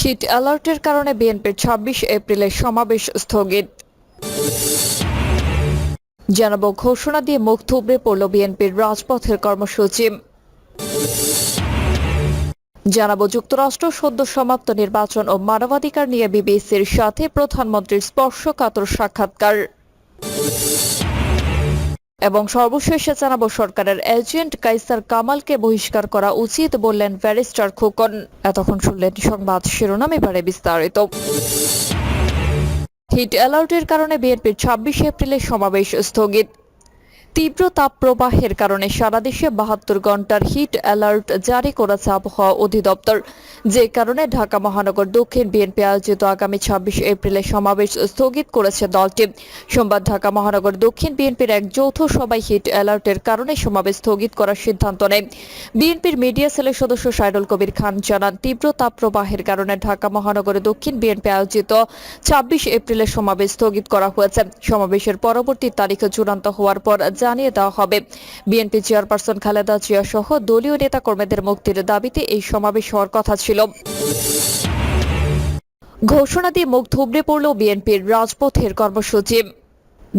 Hit অ্যালার্টের কারণে বিএনপির ছাব্বিশ এপ্রিলের সমাবেশ স্থগিত। জানাব ঘোষণা দিয়ে মুখ থুবড়ে পড়ল বিএনপির রাজপথের কর্মসূচি। জানাব যুক্তরাষ্ট্র সদ্য সমাপ্ত নির্বাচন ও মানবাধিকার নিয়ে বিবিসির সাথে প্রধানমন্ত্রীর স্পর্শকাতর সাক্ষাৎকার। এবং সর্বশেষে জানাব সরকারের এজেন্ট কাইসার কামালকে বহিষ্কার করা উচিত বললেন ব্যারিস্টার খোকন। এতক্ষণ শুনলেন সংবাদ শিরোনাম এবারে বিস্তারিত। হিট অ্যালার্টের কারণে বিএনপির ছাব্বিশে এপ্রিলের সমাবেশ স্থগিত। তীব্র তাপপ্রবাহের কারণে সারা দেশে বাহাত্তর ঘণ্টার হিট অ্যালার্ট জারি করেছে আবহাওয়া অধিদপ্তর। যে কারণে ঢাকা মহানগর দক্ষিণ বিএনপি আয়োজিত আগামী ছাব্বিশ এপ্রিলের সমাবেশ স্থগিত করেছে দলটি। সোমবার ঢাকা মহানগর দক্ষিণ বিএনপির এক যৌথ সভায় হিট অ্যালার্টের কারণে সমাবেশ স্থগিত করার সিদ্ধান্ত নেয়। বিএনপির মিডিয়া সেলের সদস্য সাইরুল কবির খান জানান তীব্র তাপপ্রবাহের কারণে ঢাকা মহানগরে দক্ষিণ বিএনপি আয়োজিত ছাব্বিশ এপ্রিলের সমাবেশ স্থগিত করা হয়েছে। সমাবেশের পরবর্তী তারিখ চূড়ান্ত হওয়ার পর জানিয়ে দেওয়া হবে। বিএনপি চেয়ারপারসন খালেদা জিয়া সহ দলীয় নেতাকর্মীদের মুক্তির দাবিতে এই সমাবেশ হওয়ার কথা ছিল। ঘোষণা দিয়ে মুখ থুবড়ে পড়ল বিএনপির রাজপথের কর্মসূচি।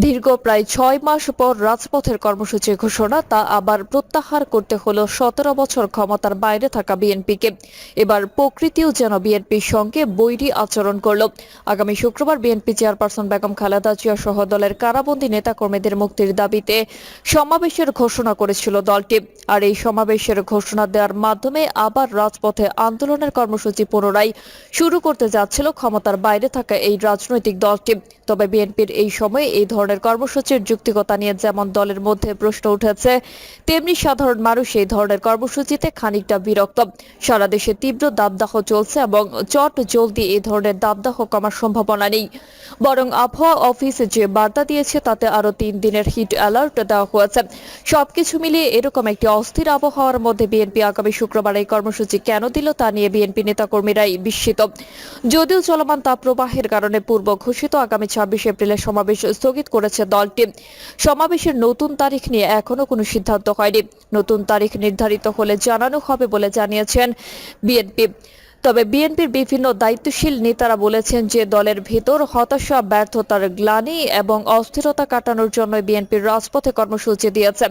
দীর্ঘ প্রায় ছয় মাস পর রাজপথের কর্মসূচি ঘোষণা, তা আবার প্রত্যাহার করতে হলো সতেরো বছর ক্ষমতার বাইরে থাকা বিএনপিকে। এবার প্রকৃতিও যেন বিএনপির সঙ্গে বৈরী আচরণ করল। আগামী শুক্রবার বিএনপি চেয়ারপারসন বেগম খালেদা জিয়া সহ দলের কারাবন্দী নেতাকর্মীদের মুক্তির দাবিতে সমাবেশের ঘোষণা করেছিল দলটি। আর এই সমাবেশের ঘোষণা দেওয়ার মাধ্যমে আবার রাজপথে আন্দোলনের কর্মসূচি পুনরায় শুরু করতে যাচ্ছিল ক্ষমতার বাইরে থাকা এই রাজনৈতিক দলটি। তবে বিএনপির এই সময়ে এই ধরনের কর্মসূচির যুক্তিকতা নিয়ে যেমন দলের মধ্যে প্রশ্ন উঠেছে, তেমনি সাধারণ মানুষ এই ধরনের কর্মসূচিতে খানিকটা বিরক্ত। সারা দেশে তীব্র দাবদাহ চলছে এবং চট জলদি এই ধরনের দাবদাহ কমার সম্ভাবনা নেই। বরং আবহাওয়া অফিস যে বার্তা দিয়েছে, তাতে আরও তিন দিনের হিট অ্যালার্ট দেওয়া হয়েছে। সবকিছু মিলিয়ে এরকম একটি অস্থির আবহাওয়ার মধ্যে বিএনপি আগামী শুক্রবার এই কর্মসূচি কেন দিল, তা নিয়ে বিএনপি নেতাকর্মীরাই বিস্মিত। যদিও চলমান তাপপ্রবাহের কারণে পূর্ব ঘোষিত আগামী ছাব্বিশ এপ্রিলের সমাবেশ স্থগিত করেছে দলটি। সমাবেশের নতুন তারিখ নিয়ে এখনও কোনো সিদ্ধান্ত হয়নি। নতুন তারিখ নির্ধারিত হলে জানানো হবে বলে জানিয়েছেন বিএনপি। তবে বিএনপির বিভিন্ন দায়িত্বশীল নেতারা বলেছেন যে দলের ভেতর হতাশা, ব্যর্থতার গ্লানি এবং অস্থিরতা কাটানোর জন্য বিএনপির রাজপথে কর্মসূচি দিয়েছে।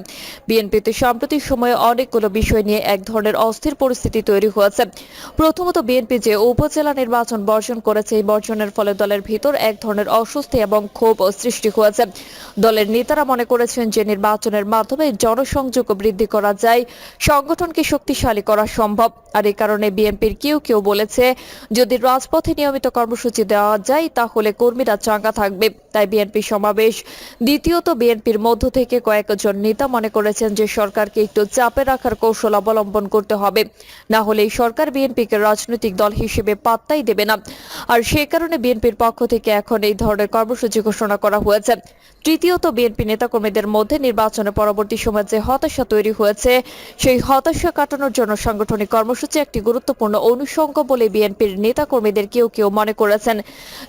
বিএনপিতে সাম্প্রতিক সময়ে অনেকগুলো বিষয় নিয়ে এক ধরনের অস্থির পরিস্থিতি তৈরি হয়েছে। প্রথমত বিএনপি যে উপজেলা নির্বাচন বর্জন করেছে, এই বর্জনের ফলে দলের ভিতর এক ধরনের অস্বস্তি এবং ক্ষোভ সৃষ্টি হয়েছে। দলের নেতারা মনে করেছেন যে নির্বাচনের মাধ্যমে জনসংযোগ বৃদ্ধি করা যায়, সংগঠনকে শক্তিশালী করা সম্ভব। আর এই কারণে বিএনপির কেউ কেউ বলেছে, যদি রাজপথে নিয়মিত কর্মসূচি দেওয়া যায়, তাহলে কর্মীরা চাঙ্গা থাকবে। তাই বিএনপি সমাবেশ, দ্বিতীয়ত বিএনপির মধ্য থেকে কয়েকজন নেতা মনে করেছেন যে সরকারকে একটু চাপে রাখার কৌশল অবলম্বন করতে হবে। না হলে সরকার বিএনপিকে রাজনৈতিক দল হিসেবে পাত্তাই দেবে না। আর সে কারণে বিএনপির পক্ষ থেকে এখন এই ধরনের কর্মসূচি ঘোষণা করা হয়েছে। তৃতীয়ত বিএনপি নেতাকর্মীদের মধ্যে নির্বাচনের পরবর্তী সময়ে যে হতাশা তৈরি হয়েছে, সেই হতাশা কাটানোর জন্য সাংগঠনিক কর্মসূচি একটি গুরুত্বপূর্ণ অনুষঙ্গ বলে বিএনপির নেতাকর্মীদের কেউ কেউ মনে করেছেন।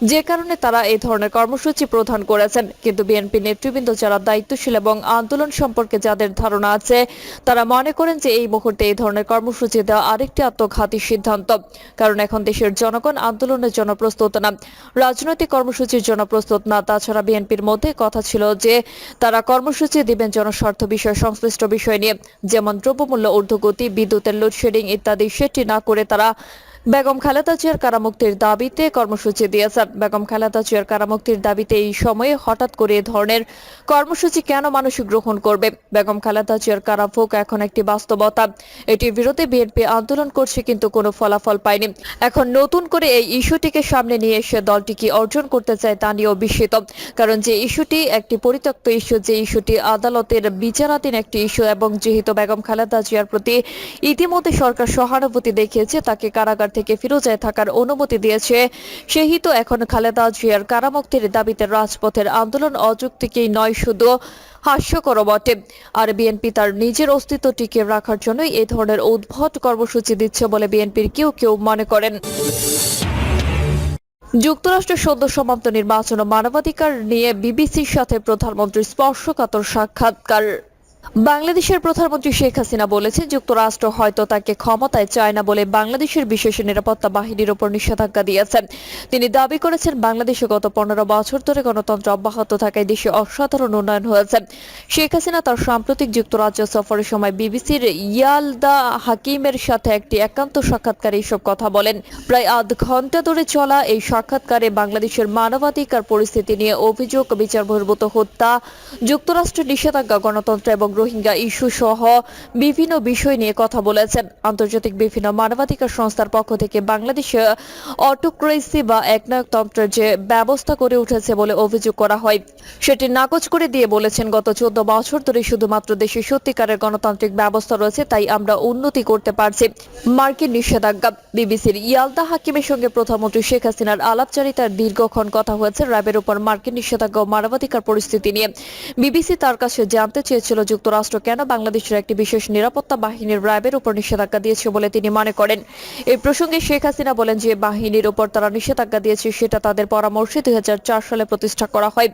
যে কারণে তারা এই ধরনের কর্মসূচি প্রদান করেছেন। কিন্তু বিএনপি নেতৃবৃন্দ যারা দায়িত্বশীল এবং আন্দোলন সম্পর্কে যাদের ধারণা আছে, তারা মনে করেন যে এই মুহূর্তে এই ধরনের কর্মসূচি দেওয়া আরেকটি আত্মঘাতী সিদ্ধান্ত। কারণ এখন দেশের জনগণ আন্দোলনের জন্য প্রস্তুত না। রাজনৈতিক কর্মসূচির জন্য প্রস্তুত না। তাছাড়া বিএনপির মধ্যে কথা ছিল যে তারা কর্মসূচি দিবেন জনস্বার্থ বিষয়, সংশ্লিষ্ট বিষয় নিয়ে। যেমন দ্রব্যমূল্য, ঊর্ধ্বগতি, বিদ্যুতের লোডশেডিং ইত্যাদি। সেটি না করে তারা বেগম খালেদা জিয়ার কারামুক্তির দাবিতে কর্মসূচি দিয়েছে। বেগম খালেদা জিয়ার কারামুক্তির দাবিতে এই সময়ে হঠাৎ করে ধরনের কর্মসূচি কেন মানুষ গ্রহণ করবে? বেগম খালেদা জিয়ার কারাভোগ এখন একটি বাস্তবতা। এটির বিরুদ্ধে বিএনপি আন্দোলন করছে কিন্তু কোনো ফলাফল পায়নি। এখন নতুন করে এই ইস্যুটিকে সামনে নিয়ে এসে দলটি কি অর্জন করতে চায় তা নিয়েও বিস্মিত। কারণ যে ইস্যুটি একটি পরিত্যক্ত ইস্যু, যে ইস্যুটি আদালতের বিচারাধীন একটি ইস্যু এবং যেহেতু বেগম খালেদা জিয়ার প্রতি ইতিমধ্যে সরকার সহানুভূতি দেখিয়েছে, তাকে কারাগার থেকে ফিরোজায় থাকার অনুমতি দিয়েছে। সেহেতু এখন খালেদা জিয়ার কারামুক্তির দাবিতে রাজপথের আন্দোলন অযৌক্তিকই নয়, শুধু হাস্যকর বটে। আর বিএনপি তার নিজের অস্তিত্ব টিকিয়ে রাখার জন্যই এ ধরনের উদ্ভট কর্মসূচি দিচ্ছে বলে বিএনপির কেউ কেউ মনে করেন। যুক্তরাষ্ট্রের সদ্য সমাপ্ত নির্বাচন ও মানবাধিকার নিয়ে বিবিসির সাথে প্রধানমন্ত্রীর স্পর্শকাতর সাক্ষাৎকার। বাংলাদেশের প্রধানমন্ত্রী শেখ হাসিনা বলেছেন, যুক্তরাষ্ট্র হয়তো তাকে ক্ষমতায় চায় না বলে বাংলাদেশের বিশেষ নিরাপত্তা বাহিনীর উপর নিষেধাজ্ঞা দিয়েছেন। তিনি দাবি করেছেন, বাংলাদেশে গত পনেরো বছর ধরে গণতন্ত্র অব্যাহত থাকায় দেশে অসাধারণ উন্নয়ন হয়েছে। শেখ হাসিনা তার সাম্প্রতিক যুক্তরাজ্য সফরের সময় বিবিসির ইয়ালদা হাকিমের সাথে একটি একান্ত সাক্ষাৎকারে এইসব কথা বলেন। প্রায় আধ ঘণ্টা ধরে চলা এই সাক্ষাৎকারে বাংলাদেশের মানবাধিকার পরিস্থিতি নিয়ে অভিযোগ, বিচার হত্যা, যুক্তরাষ্ট্রের নিষেধাজ্ঞা, গণতন্ত্র এবং রোহিঙ্গা ইস্যু সহ বিভিন্ন বিষয় নিয়ে কথা বলেছেন। আন্তর্জাতিক বিভিন্ন মানবাধিকার সংস্থার পক্ষ থেকে বাংলাদেশে অটোক্রেসি বা একনায়কতন্ত্রের যে ব্যবস্থা করে উঠেছে বলে অভিযোগ করা হয়, সেটি নাকচ করে দিয়ে বলেছেন গত চোদ্দ বছর ধরে শুধুমাত্র দেশে সত্যিকারের গণতান্ত্রিক ব্যবস্থা রয়েছে, তাই আমরা উন্নতি করতে পারছি, মার্কিন নিষেধাজ্ঞা। বিবিসির ইয়ালদা হাকিমের সঙ্গে প্রধানমন্ত্রী শেখ হাসিনার আলাপচারিতার দীর্ঘক্ষণ কথা হয়েছে র্যাবের উপর মার্কিন নিষেধাজ্ঞা ও মানবাধিকার পরিস্থিতি নিয়ে। বিবিসি তার কাছে জানতে চেয়েছিল যুক্তরাষ্ট্র কেন বাংলাদেশের একটি বিশেষ নিরাপত্তা বাহিনীর র্যাবের উপর নিষেধাজ্ঞা দিয়েছে বলে তিনি মনে করেন। এই প্রসঙ্গে শেখ হাসিনা বলেন যে বাহিনীর উপর তারা নিষেধাজ্ঞা দিয়েছে, সেটা তাদের পরামর্শে দুই সালে প্রতিষ্ঠা করা হয়।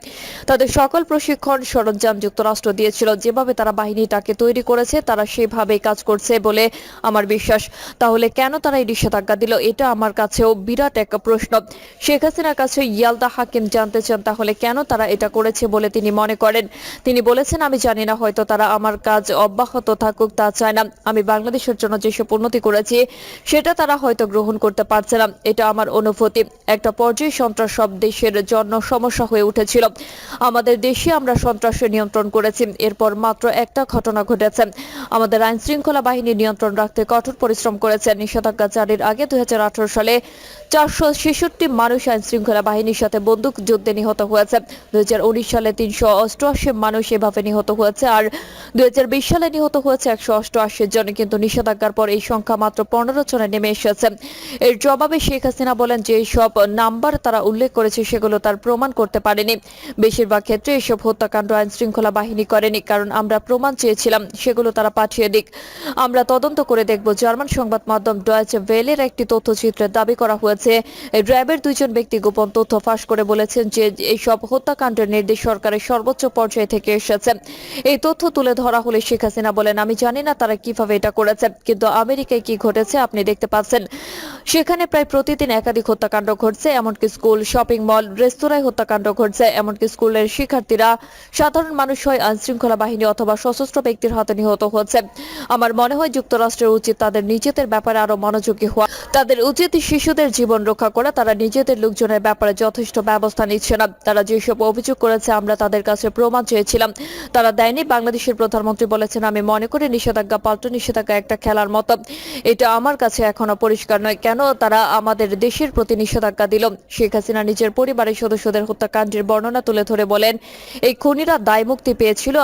তাদের সকল প্রশিক্ষণ সরঞ্জাম যুক্তরাষ্ট্র দিয়েছিল। যেভাবে তারা বাহিনীটাকে তৈরি করেছে, তারা সেভাবেই কাজ করছে বলে আমার বিশ্বাস। তাহলে কেন তারা এই নিষেধাজ্ঞা দিল? এটা আমার কাছেও বিরাট এক প্রশ্ন। শেখ হাসিনার কাছে ইয়ালদা হাকিম জানতে চান, তাহলে কেন তারা এটা করেছে বলে তিনি মনে করেন। তিনি বলেছেন, আমি জানি না, হয়তো তারা আমার কাজ অব্যাহত থাকুক তা চায় না। আমি বাংলাদেশের জন্য যেসব উন্নতি করেছি, সেটা তারা হয়তো গ্রহণ করতে পারছে না। এটা আমার অনুভূতি। একটা পর্যায়ে সন্ত্রাস সব দেশের জন্য সমস্যা হয়ে উঠেছিল। আমাদের দেশে আমরা সন্ত্রাসের নিয়ন্ত্রণ করেছি। এরপর মাত্র একটা ঘটনা ঘটেছে। আমাদের আইন শৃঙ্খলা বাহিনী নিয়ন্ত্রণ রাখতে কঠোর পরিশ্রম করেছে। নিষেধাজ্ঞা জারির আগে দুই হাজার আঠারো সালে চারশো ছেষট্টি মানুষ আইন শৃঙ্খলা বাহিনীর সাথে বন্দুক যুদ্ধে নিহত হয়েছে। দুই হাজার উনিশ সালে তিনশো অষ্টআশি মানুষ এভাবে নিহত হয়েছে। আর দুই হাজার বিশ সালে নিহত হয়েছে একশো অষ্টআশি জন, কিন্তু নিষেধাজ্ঞার পর এই সংখ্যা মাত্র পনেরো জনে নেমে এসেছে। এর জবাবে শেখ হাসিনা বলেন যে সব নাম্বার তারা উল্লেখ করেছে, সেগুলো তার প্রমাণ করতে পারেনি। বেশিরভাগ ক্ষেত্রে এসব হত্যাকাণ্ড আইন শৃঙ্খলা বাহিনী করেনি, কারণ আমরা প্রমাণ চেয়েছিলাম, সেগুলো তারা পাঠিয়ে দিক। আমরা তদন্ত করে দেখব। জার্মান সংবাদ মাধ্যম ডয়েচে ভেলের একটি তথ্যচিত্রের দাবি করা হয়েছে র্যাবের দুইজন ব্যক্তি গোপন তথ্য ফাঁস করে বলেছেন যে এইসব হত্যাকাণ্ডের নির্দেশ সরকারের সর্বোচ্চ পর্যায়ে থেকে এসেছে। এই তথ্য তুলে ধরা হলে শেখ হাসিনা বলেন, আমি জানি না তারা কীভাবে এটা করেছে, কিন্তু আমেরিকায় কি ঘটেছে আপনি দেখতে পাচ্ছেন। সেখানে প্রায় প্রতিদিন একাধিক হত্যাকাণ্ড ঘটছে, এমনকি স্কুল, শপিং মল, রেস্তোরাঁয় হত্যাকাণ্ড ঘটছে, এমনকি স্কুলের শিক্ষার্থীরা সাধারণ মানুষ হয় আইন শৃঙ্খলা বাহিনী অথবা সশস্ত্র ব্যক্তির হাতে নিহত হচ্ছে। আমার মনে হয় যুক্তরাষ্ট্রের উচিত তাদের নিজেদের ব্যাপারে আরও মনোযোগী হওয়া। তাদের উচিত শিশুদের জীবন রক্ষা করা, তারা নিজেদের লোকজনের ব্যাপারে যথেষ্ট ব্যবস্থা নিচ্ছে না। তারা যেসব অভিযোগ করেছে, আমরা তাদের কাছে প্রমাণ চেয়েছিলাম। তারা দেয়নি, বাংলাদেশের প্রধানমন্ত্রী বলেছেন, আমি মনে করি নিষেধাজ্ঞা পাল্টা, নিষেধাজ্ঞা একটা খেলার মতো। এটা আমার কাছে এখনও পরিষ্কার নয়। কেন তারা আমাদের দেশের প্রতি নিষেধাজ্ঞা দিল? শেখ হাসিনা নিজের পরিবারের সদস্যদের হত্যাকাণ্ডের বর্ণনা তুলে ধরে বলেন, এই খুনিরা দায় মুক্তি পেয়েছিল।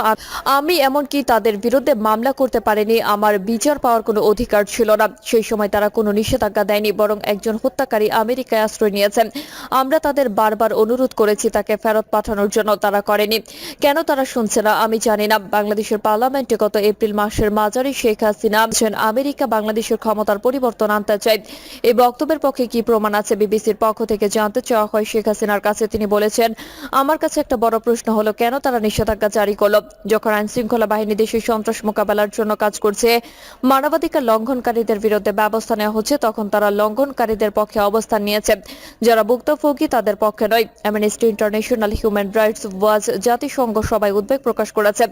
আমি এমনকি তাদের বিরুদ্ধে মামলা করতে পারিনি। আমার বিচার পাওয়ার কোনো অধিকার ছিল না। সেই সময় তারা কোনো নিষেধাজ্ঞা দেয়নি, বরং একজন হত্যাকারী আমেরিকায় আশ্রয় নিয়েছেন। আমরা তাদের বারবার অনুরোধ করেছি তাকে ফেরত পাঠানোর জন্য, তারা করেনি। কেন তারা শুনছে না, আমি জানি না। বাংলাদেশের পার্লামেন্টে গত এপ্রিল মাসের মাঝারি শেখ হাসিনা আমেরিকা বাংলাদেশের ক্ষমতার পরিবর্তন আনতে চায়। এই বক্তব্যের পক্ষে কি প্রমাণ আছে বিবিসির পক্ষ থেকে জানতে চাওয়া হয় শেখ হাসিনার কাছে। তিনি বলেছেন, আমার কাছে একটা বড় প্রশ্ন হলো, কেন তারা নিষেধাজ্ঞা জারি করল? যখন আইন শৃঙ্খলা বাহিনী দেশের সন্ত্রাস মোকাবেলার জন্য কাজ করছে, মানবাধিকার লঙ্ঘনকারীদের বিরুদ্ধে ব্যবস্থা নেওয়া হচ্ছে, তখন তারা লঙ্ঘনকারীদের পক্ষে অবস্থান নিয়েছে। যারা ভুক্তভোগী, তাদের পক্ষে নয়। Amnesty International Human Rights Watch জাতিসংঘ সবাই উদ্বেগ প্রকাশ করেছে।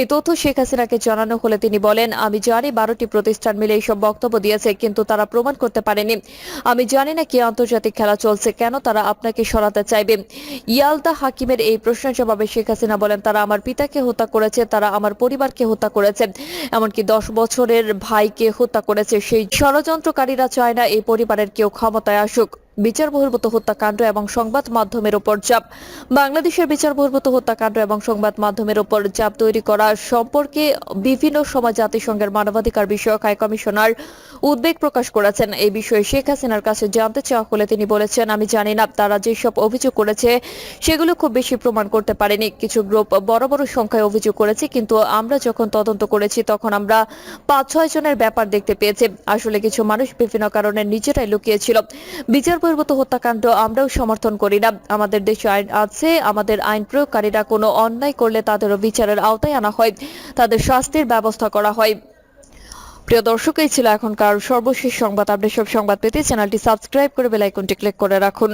এই তথ্য শেখ হাসিনাকে জানানো হলে তিনি বলেন, আমি জানি বারোটি প্রতিষ্ঠান মিলে এইসব বক্তব্য দিয়েছে, কিন্তু তারা প্রমাণ করতে পারেনি। আমি জানি না কি আন্তর্জাতিক খেলা চলছে, কেন তারা আপনাকে সরাতে চাইবে? ইয়ালদা হাকিমের এই প্রশ্নের জবাবে শেখ হাসিনা বলেন, তারা আমার পিতাকে হত্যা করেছে, তারা আমার পরিবারকে হত্যা করেছে। এমনকি দশ বছরের ভাইকে হত্যা করেছে। সেই ষড়যন্ত্রকারীরা চায় না এই পরিবারের কেউ ক্ষমতায় আসুক। বিচার বহির্ভূত হত্যাকাণ্ড এবং সংবাদ মাধ্যমের উপর চাপ। বাংলাদেশের বিচার বহির্ভূত হত্যাকাণ্ড এবং সংবাদ মাধ্যমের উপর চাপ তৈরি করা সম্পর্কে বিভিন্ন সময় জাতিসংঘের মানবাধিকার বিষয়ক হাই কমিশনার উদ্বেগ প্রকাশ করেছেন। এই বিষয়ে শেখ হাসিনার কাছে জানতে চাওয়া হলে তিনি বলেছেন, আমি জানি না, তারা যেসব অভিযোগ করেছে সেগুলো খুব বেশি প্রমাণ করতে পারেনি। কিছু গ্রুপ বড় বড় সংখ্যায় অভিযোগ করেছে, কিন্তু আমরা যখন তদন্ত করেছি তখন আমরা পাঁচ ছয় জনের ব্যাপার দেখতে পেয়েছি। আসলে কিছু মানুষ বিভিন্ন কারণে নিজেরাই লুকিয়েছিল। বিচার বহির্ভূত হত্যাকাণ্ড আমরাও সমর্থন করি না। আমাদের দেশে আইন আছে, আমাদের আইন প্রয়োগকারীরা কোনো অন্যায় করলে তাদেরও বিচারের আওতায় আনা হয়, তাদের শাস্তির ব্যবস্থা করা হয়। প্রিয় দর্শক, এই ছিল এখনকার সর্বশেষ সংবাদ। আপনি সব সংবাদ পেতে চ্যানেলটি সাবস্ক্রাইব করে বেল আইকনটি ক্লিক করে রাখুন।